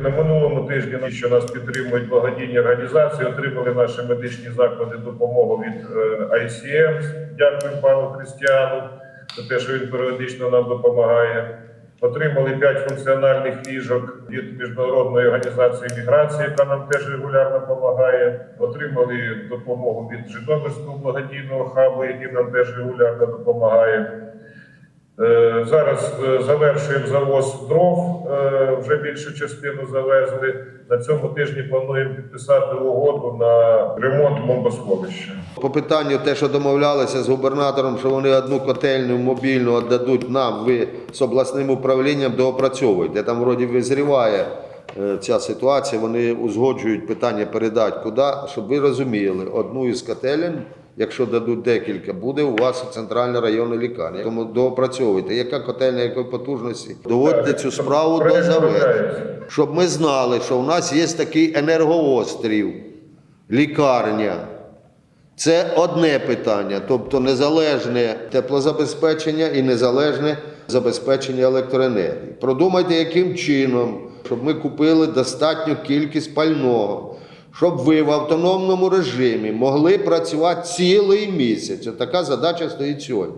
На минулому тижні, що нас підтримують благодійні організації, отримали наші медичні заклади допомогу від е, ICM. Дякую пану Християну за те, що він періодично нам допомагає. Отримали 5 функціональних ліжок від міжнародної організації міграції, яка нам теж регулярно допомагає. Отримали допомогу від Житомирського благодійного хабу, який нам теж регулярно допомагає. Зараз е, завершуємо завоз дров, е, вже більшу частину завезли. На цьому тижні плануємо підписати угоду на ремонт бомбосховища. По питанню те, що домовлялися з губернатором, що вони одну котельню мобільну віддадуть нам, ви з обласним управлінням доопрацьовуєте. Там вроді визріває е, ця ситуація, вони узгоджують питання передати куди, щоб ви розуміли, одну із котелень, якщо дадуть декілька, буде у вас центральна районна лікарня. Тому доопрацьовуйте, яка котельня, якої потужності. Доводьте цю справу до завершення. Щоб ми знали, що в нас є такий енергоострів, лікарня. Це одне питання, тобто незалежне теплозабезпечення і незалежне забезпечення електроенергії. Продумайте, яким чином, щоб ми купили достатню кількість пального, щоб ви в автономному режимі могли працювати цілий місяць. Така задача стоїть сьогодні.